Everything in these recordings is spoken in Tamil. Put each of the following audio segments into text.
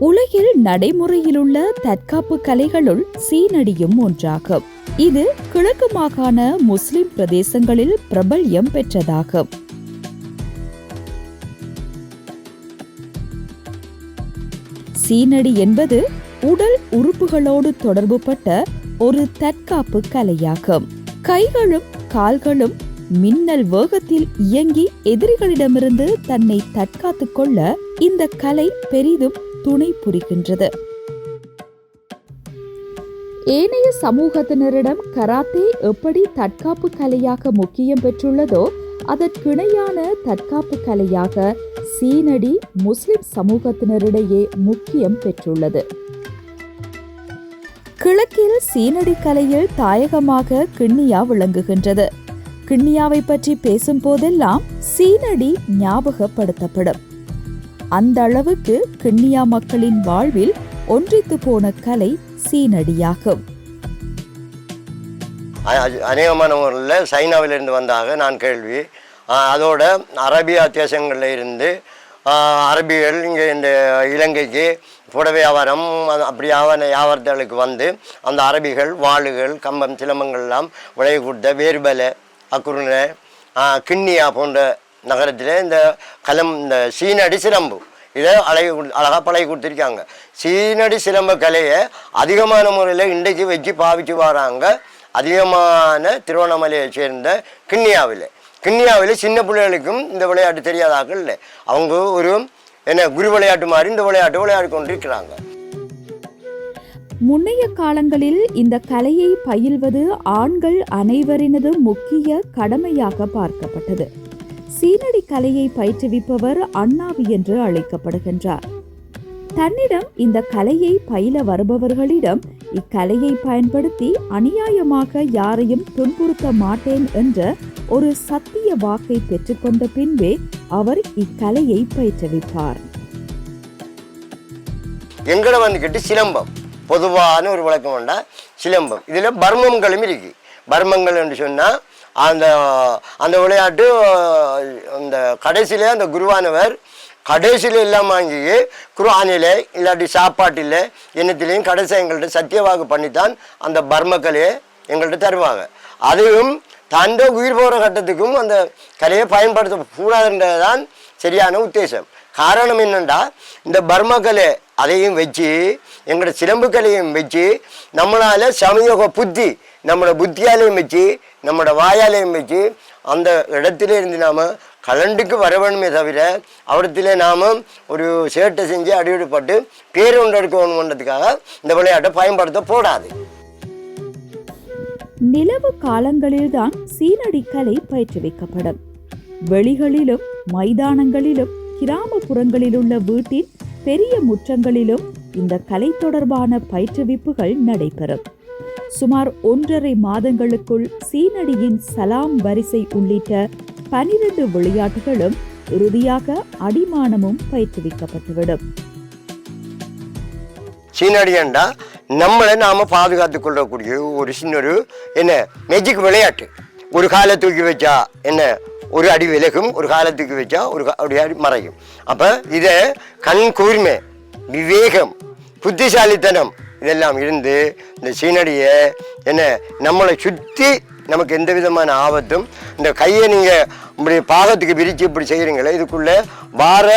உலகில் நடைமுறையிலுள்ள தற்காப்பு கலைகளுள் சீனடியும் ஒன்றாகும். இது கிழக்கு மாகாண முஸ்லிம் பிரதேசங்களில் பிரபல்யம் பெற்றதாகும். சீனடி என்பது உடல் உறுப்புகளோடு தொடர்புபட்ட ஒரு தற்காப்பு கலையாகும். கைகளும் கால்களும் மின்னல் வேகத்தில் இயங்கி எதிரிகளிடமிருந்து தன்னை தற்காத்துக் கொள்ள இந்த கலை பெரிதும் துணை புரிகின்றது. ஏனைய சமூகத்தினரிடம் கராத்தே எப்படி தற்காப்பு கலையாக முக்கியம் பெற்றுள்ளதோ அதற்கிணையான தற்காப்பு கலையாக சீனடி முஸ்லிம் சமூகத்தினரிடையே முக்கியம் பெற்றுள்ளது. கிழக்கில் சீனடி கலையில் தாயகமாக கிண்ணியா விளங்குகின்றது. கிண்ணியாவை பற்றி பேசும் போதெல்லாம் சீனடி ஞாபகப்படுத்தப்படும். அந்த அளவுக்கு கிண்ணியா மக்களின் வாழ்வில் ஒன்றித்து போன கலை சீனடியாகும் அ- அநேகமானவர்களில் சைனாவிலிருந்து வந்தாக நான் கேள்வி. அதோட அரபியா தேசங்களில் இருந்து அரபிகள் இங்கே இந்த இலங்கைக்கு புடவை வியாபாரம் அது அப்படி வியாபார வியாபாரங்களுக்கு வந்து அந்த அரபிகள் வாளுகள் கம்பம் சிலம்பங்கள்லாம் விளைய கொடுத்த வேர்பலை அக்குருணை கிண்ணியா போன்ற நகரத்தில் இந்த கலம் இந்த சீனடி சிலம்பு இதை அழகி கொடு அழகாக பழகி கொடுத்துருக்காங்க. சீனடி சிலம்ப கலையை அதிகமான முறையில் இன்றைக்கு வச்சு பாவிச்சு வராங்க. அதிகமான திருவண்ணாமலையை சேர்ந்த கிண்ணியாவில். கிண்ணியாவில் சின்ன பிள்ளைகளுக்கும் இந்த விளையாட்டு தெரியாதாக்கள் இல்லை. அவங்க ஒரு என்ன குரு விளையாட்டு மாதிரி இந்த விளையாட்டு விளையாடி கொண்டிருக்கிறாங்க. முன்னைய காலங்களில் இந்த கலையை பயில்வது ஆண்கள் அனைவரினது முக்கிய கடமையாக பார்க்கப்பட்டது. சீனடி கலையை பயிற்றுவிப்பவர் அண்ணாவி என்று அழைக்கப்படுகின்றார். தன்னிடம் இந்த கலையை பயில வருபவர்களிடம் இக்கலையை பயன்படுத்தி அநியாயமாக யாரையும் துன்புறுத்த மாட்டேன் என்ற ஒரு சத்திய வாக்கை பெற்றுக்கொண்ட பின்பே அவர் இக்கலையை பயிற்றுவிப்பார். எங்களை வந்துக்கிட்டு சிலம்பம். பொதுவான ஒரு வழக்கம் வேண்டாம் சிலம்பம். இதில் பர்மங்களும் இருக்கு. பர்மங்கள் என்று சொன்னால் அந்த அந்த விளையாட்டு அந்த கடைசியில் அந்த குருவானவர் கடைசியில் இல்லாமல் வாங்கி குர்ஆனில் இல்லாட்டி சாப்பாட்டில் என்னத்திலையும் கடைசி எங்கள்கிட்ட சத்தியவாக்கு பண்ணித்தான் அந்த பர்மக்கலையை எங்கள்கிட்ட தருவாங்க. அதையும் தந்த உயிர் போகிற கட்டத்துக்கும் அந்த கலையை பயன்படுத்தக்கூடாதுன்றது தான் சரியான உத்தேசம். காரணம் என்னண்டா? இந்த பர்மக்கலை அதையும் வச்சு எங்களோட சிலம்பு கலையும் வச்சு நம்மளால் சமயோக புத்தி நம்மளோட புத்தியாலையும் வச்சு நம்மளோட வாயாலையும் வச்சு அந்த இடத்துல இருந்து நாம் கலண்டுக்கு வர வேணுமே தவிர அவரத்தில் நாம் ஒரு சேட்டை செஞ்சு அடிவிடுபட்டு பேர் ஒன்று எடுக்கணுன்றதுக்காக இந்த விளையாட்டை பயன்படுத்த போடாது. நிலவு காலங்களில்தான் சீனடி கலை பயிற்றுவிக்கப்படும். வெளிகளிலும் மைதானங்களிலும் கிராமப்புறங்களில் உள்ள வீட்டின் பெரிய முற்றங்களிலும் இந்த கலை தொடர்பான பயிற்றுவிப்புகள் நடைபெறும். சுமார் ஒன்றரை மாதங்களுக்குள் சீனடியின் சலாம் வரிசை உள்ளிட்ட பனிரெண்டு விளையாட்டுகளும் இறுதியாக அடிமானமும் பயிற்றுவிக்கப்பட்டுவிடும் சீனடியண்டா நம்மளை நாம் பாதுகாத்து கொள்ளக்கூடிய ஒரு சின்ன ஒரு என்ன மெஜிக் விளையாட்டு. ஒரு காலை தூக்கி வச்சா என்ன ஒரு அடி விலகும் ஒரு காலை தூக்கி வச்சா ஒரு கா- ஒரு அடி மறையும். அப்போ இதை கண் கூர்மை விவேகம் புத்திசாலித்தனம் இதெல்லாம் இருந்து இந்த சீனடியை என்ன நம்மளை சுற்றி நமக்கு எந்த விதமான ஆபத்தும் இந்த கையை நீங்கள் இப்படி பாகத்துக்கு விரித்து இப்படி செய்கிறீங்களே இதுக்குள்ளே வார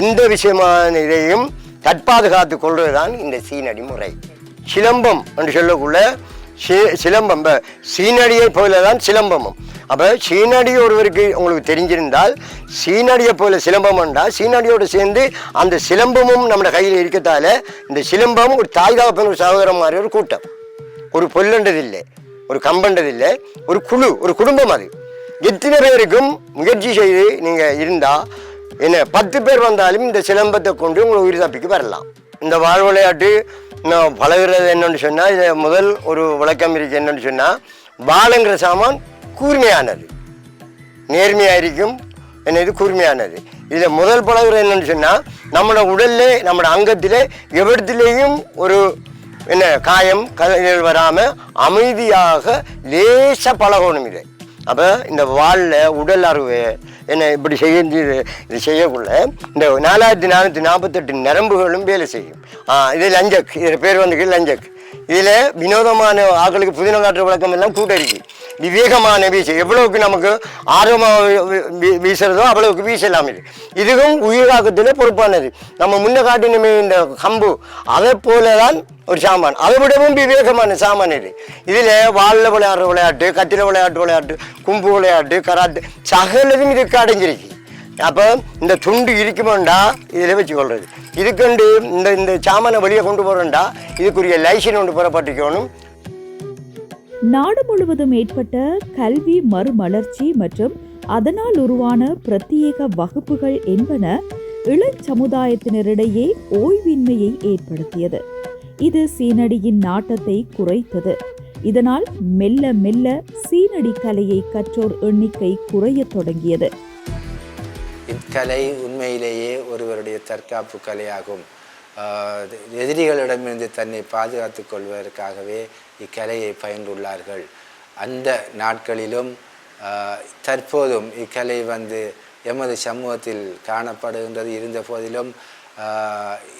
எந்த விஷயமான இதையும் தற்பாதுகாத்து கொள்வது தான் இந்த சீனடி முறை. சிலம்பம் என்று சொல்லக்குள்ள சி- சிலம்பம் சீனடியை போல தான் சிலம்பமும். அப்போ சீனடி ஒருவருக்கு உங்களுக்கு தெரிஞ்சிருந்தால் சீனடியை போல சிலம்பம் என்றால் சீனடியோடு சேர்ந்து அந்த சிலம்பமும் நம்ம கையில் இருக்கத்தால இந்த சிலம்பம் ஒரு தாய்காப்பன் ஒரு சகோதரம் மாதிரி ஒரு கூட்டம். ஒரு பொல்லண்டதில்லை ஒரு கம்பண்டதில்லை ஒரு குழு ஒரு குடும்பம் அது. எத்தனை பேருக்கும் முயற்சி செய்து நீங்கள் இருந்தால் என்ன பத்து பேர் வந்தாலும் இந்த சிலம்பத்தை கொண்டு உங்களை உயிர் தப்பிக்கு வரலாம். இந்த வாழ் விளையாட்டு நான் பழகுறது என்னன்னு சொன்னால் இதை முதல் ஒரு விளக்கம் இருக்குது என்னன்னு சொன்னால் வாளுங்கிற சாமான் கூர்மையானது. நேர்மையாக இருக்கும் என்ன இது கூர்மையானது. இதில் முதல் பழகுறது என்னன்னு சொன்னால் நம்மளோட உடல்ல நம்மளோட அங்கத்தில் எவ்விடத்துலேயும் ஒரு என்ன காயம் கதைகள் வராமல் அமைதியாக லேசாக பழகணும் இதை. அப்போ இந்த வாழில் உடல் அறுவை என்ன இப்படி செய்ய இது செய்யக்குள்ள இந்த நாலாயிரத்தி நானூற்றி நாற்பத்தெட்டு நரம்புகளும் வேலை செய்யும். இது லஞ்சக் இதில் பேர் வந்து லஞ்சக். இதில் வினோதமான ஆக்களுக்கு புதின காற்று வழக்கம் எல்லாம் கூட இருக்குது விவேகமான வீசு எவ்வளவுக்கு நமக்கு ஆர்வமாக வீசுறதோ அவ்வளவுக்கு வீசலாம் இது இதுவும் உயிராக்கத்தில் பொறுப்பானது நம்ம முன்ன காட்டினுமே இந்த கம்பு அதை போல தான் ஒரு சாமான் அதை விடவும் விவேகமான சாமான் இது இதில் வாளில் விளையாடுற விளையாட்டு கத்திர விளையாட்டு விளையாட்டு கும்பு விளையாட்டு கராட்டு சகலதும் இதுக்கு அடைஞ்சிருக்கு அப்போ இந்த துண்டு இருக்குமோண்டா இதில் வச்சுக்கொள்வது இதுக்குண்டு இந்த இந்த சாமானை வெளியே கொண்டு போகிறோண்டா இதுக்குரிய லைசன் ஒன்று புறப்பட்டுக்கணும் நாடு முழுவதும் ஏற்பட்ட கல்வி மறுமலர்ச்சி மற்றும் அதனால் உருவான பிரத்யேக வகுப்புகள் என்பன இளச் சமுதாயத்தினரிடையே ஓய்வின்மையை ஏற்படுத்தியது. இது சீனடியின் நாட்டத்தை குறைத்தது. இதனால் மெல்ல மெல்ல சீனடி கலையை கற்றோர் எண்ணிக்கை குறையத் தொடங்கியது. இக்கலை உண்மையிலேயே ஒருவருடைய தற்காப்பு கலையாகும். எதிரிகளிடமிருந்து தன்னை பாதுகாத்துக் கொள்வதற்காகவே இக்கலையை பயின்றுள்ளார்கள். அந்த நாட்களிலும் தற்போதும் இக்கலை வந்து எமது சமூகத்தில் காணப்படுகின்றது. இருந்த போதிலும்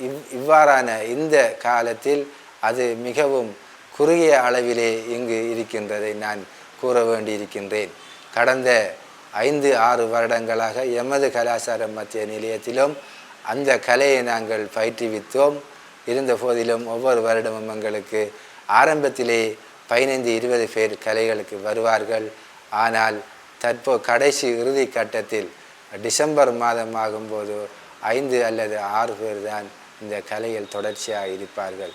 இவ் இவ்வாறான இந்த காலத்தில் அது மிகவும் குறுகிய அளவிலே இங்கு இருக்கின்றதை நான் கூற வேண்டியிருக்கின்றேன். கடந்த ஐந்து ஆறு வருடங்களாக எமது கலாச்சார மத்திய நிலையத்திலும் அந்த கலையை நாங்கள் பயிற்றுவித்தோம். இருந்த போதிலும் ஒவ்வொரு வருடமும் எங்களுக்கு ஆரம்பத்திலே பதினைந்து இருபது பேர் கலைகளுக்கு வருவார்கள். ஆனால் தற்போ கடைசி இறுதி கட்டத்தில் டிசம்பர் மாதம் ஆகும்போது ஐந்து அல்லது ஆறு பேர் தான் இந்த கலையில் தொடர்ச்சியாக இருப்பார்கள்.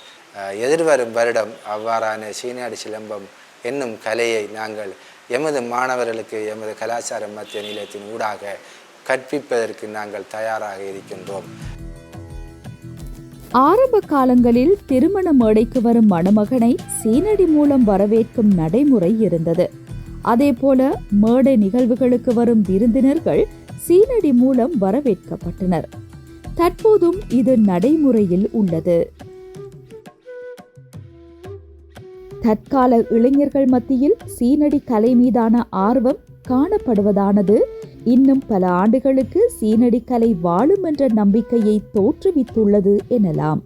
எதிர்வரும் வருடம் அவ்வாறான சீனாடி சிலம்பம் என்னும் கலையை நாங்கள் எமது மாணவர்களுக்கு எமது கலாச்சார மத்திய நிலையத்தின் ஊடாக கற்பிப்பதற்கு நாங்கள் தயாராக இருக்கின்றோம். ஆரம்ப காலங்களில் திருமண மேடைக்கு வரும் மணமகனை சீனடி மூலம் வரவேற்கும் நடைமுறை இருந்தது. அதேபோல மேடை நிகழ்வுகளுக்கு வரும் விருந்தினர்கள் சீனடி மூலம் வரவேற்கப்பட்டனர். தற்போதும் இது நடைமுறையில் உள்ளது. தற்கால இளைஞர்கள் மத்தியில் சீனடி கலை மீதான ஆர்வம் காணப்படுவதானது இன்னும் பல ஆண்டுகளுக்கு சீனடி கலை வாழும் என்ற நம்பிக்கையை தோற்றுவித்துள்ளது எனலாம்.